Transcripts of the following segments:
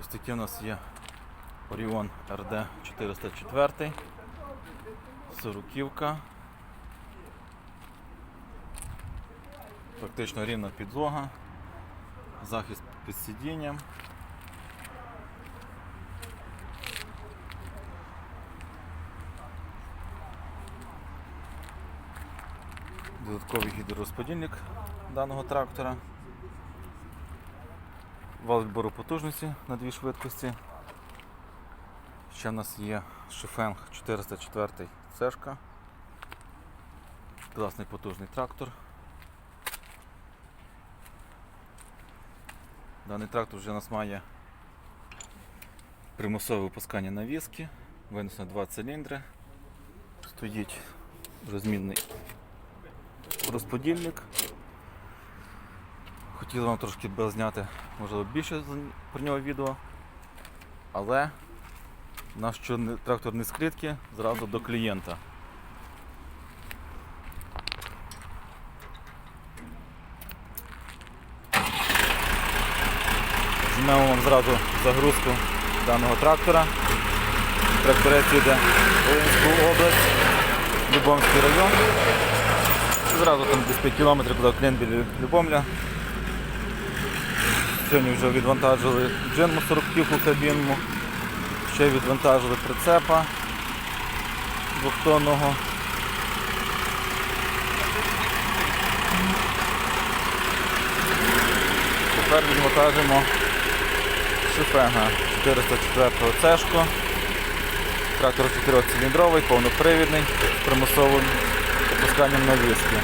Ось такий у нас є Orion RD 404. Сороківка. Практично рівна підлога. Захист під сидінням. Додатковий гідророзподільник даного трактора. Вал відбору потужності на дві швидкості. Ще в нас є Шифенг 404 цешка. Класний потужний трактор. Даний трактор вже у нас має примусове випускання навіски, винес на два циліндри. Стоїть розмінний розподільник. Хотіли вам трошки би зняти, можливо, більше про нього відео, але наш трактор не з зразу до клієнта. Знімемо вам зразу загрузку даного трактора. Тракторець йде в Волинську область, Любомський район. Зразу там десь 5 кілометрів до клієнт біля Любомля. Сьогодні вже відвантажили джинму 40 кабінну, ще відвантажили прицепа двохтонного. Тепер відвантажимо шифенга 404 цешко. Трактор 4-циліндровий, повнопривідний, з примусовим опусканням навіски.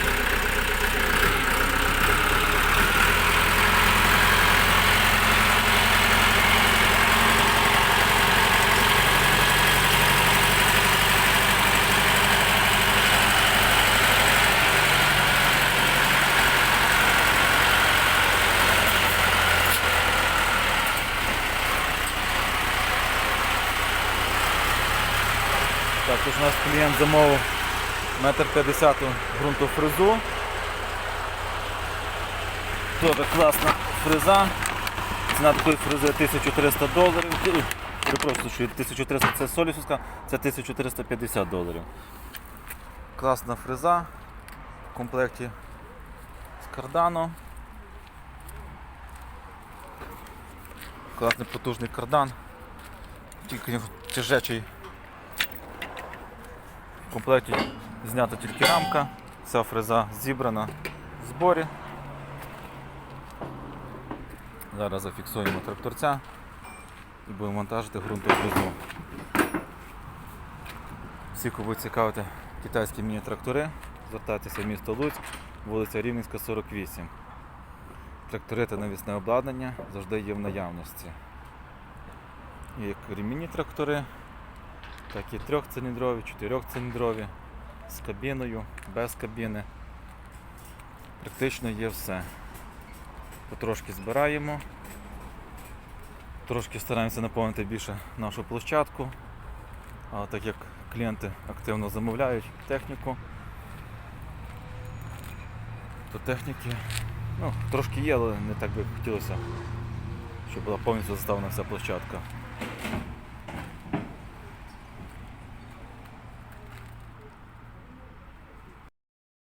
Також у нас клієнт замовив метр п'ятдесят ґрунтофрезу. Дуже класна фреза. Ціна такої фрези 1300 доларів. Перепрошую, що 1300 це солісовська, це 1350 доларів. Класна фреза в комплекті з карданом. Класний потужний кардан. Тільки тяжечий в комплекті знята тільки рамка, вся фреза зібрана в зборі. Зараз зафіксуємо тракторця і будемо монтажити ґрунтофрезу. Всі, кого цікавите китайські міні-трактори, звертайтеся в місто Луцьк, вулиця Рівненська, 48. Трактори та навісне обладнання завжди є в наявності. Як міні-трактори, так і трьохциліндрові, чотирьохциліндрові, з кабіною, без кабіни. Практично є все. Потрошки збираємо, трошки стараємося наповнити більше нашу площадку, а так як клієнти активно замовляють техніку, то техніки ну, трошки є, але не так би хотілося, щоб була повністю заставлена вся площадка.